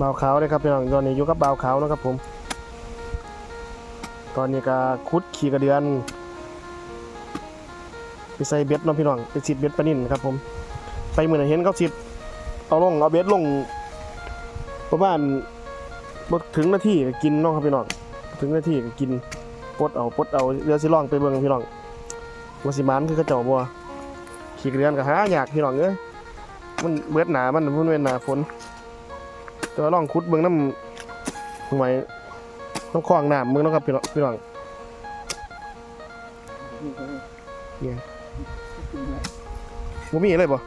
บาวขาวเลยครับพี่น้องตอนนี้อยู่กับบาวขาวนะครับผม ตอนนี้ก็คุดขี่กระเดือนไปใส่เบ็ดน้องพี่น้องไปสิดเบ็ดปนิ่นครับผม ไปเหมือนเห็นเขาสิดเอาลงเอาเบ็ดลงประมาณบ่ถึงนาทีก็กินน้องครับพี่น้องถึงนาทีก็กินปดเอาปดเอาเรือสิลองไปเบิ่งพี่น้องว่าสิมันคือกระเจ้าบัวขี่กระเดือนก็หายากพี่น้องเอ้ยมันเบิดหนามันมันเป็นหนาฝน แต่ว่าลองขุดเบิ่งน้ำหวยน้ำคลองน้ำมึงเนาะครับพี่น้องพี่น้องเนี่ยบ่มีเลยบ่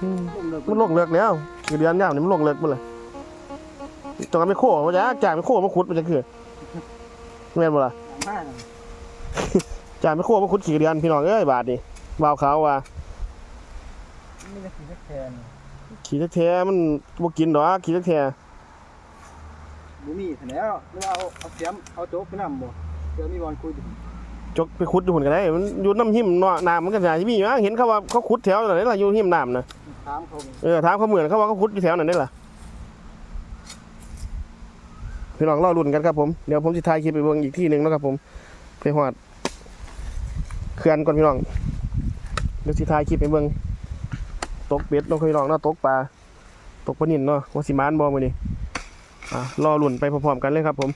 อืมมันลงเลือกแล้วขี่กระเดือนยาวนี่มันลงเลือกหมดเลยต้องเอาไปโค้มาจ้าจ่ายไปโค้มาขุดมันจะคือแม่นบ่ล่ะจ่ายไปโค้มาขุดขี่กระเดือนพี่น้องเอ้ยบาทนี่วาวขาวว่าไม่ได้กินแทน ขี่แท้ๆมันบ่กินดอกขี่แท้บุมีแล้วหรือว่าเอาเอาเสียมเอาโจ๊กไปนำบ่เดี๋ยวมีบอลคุยอยู่ๆจกไปขุดอยู่หุ่นก็ได้ มันอยู่น้ำหิมเนาะน้ำมันก็น่าสิมีอยู่นะเห็นเขาว่าเขาขุดแถวนั้นล่ะอยู่หิมน้ำนะถามเขาไงเออถามเขาเหมือนเขาว่าเขาขุดอยู่แถวนั้นได้ล่ะพี่น้องรอรุ่นกันครับผม เดี๋ยวผมสิถ่ายคลิปไปเบิ่งอีกที่หนึงเนาะครับผมไปฮอดเขื่อนก่อนพี่น้องเดี๋ยวสิถ่ายคลิปไปเบิ่ง ตกเบ็ดเนาะพี่น้องเนาะตกปลาตกปลานิ่นเนาะว่าสิมานบอมือนี่อะรอหลุ่นไปพร้อมๆกันเลยครับผม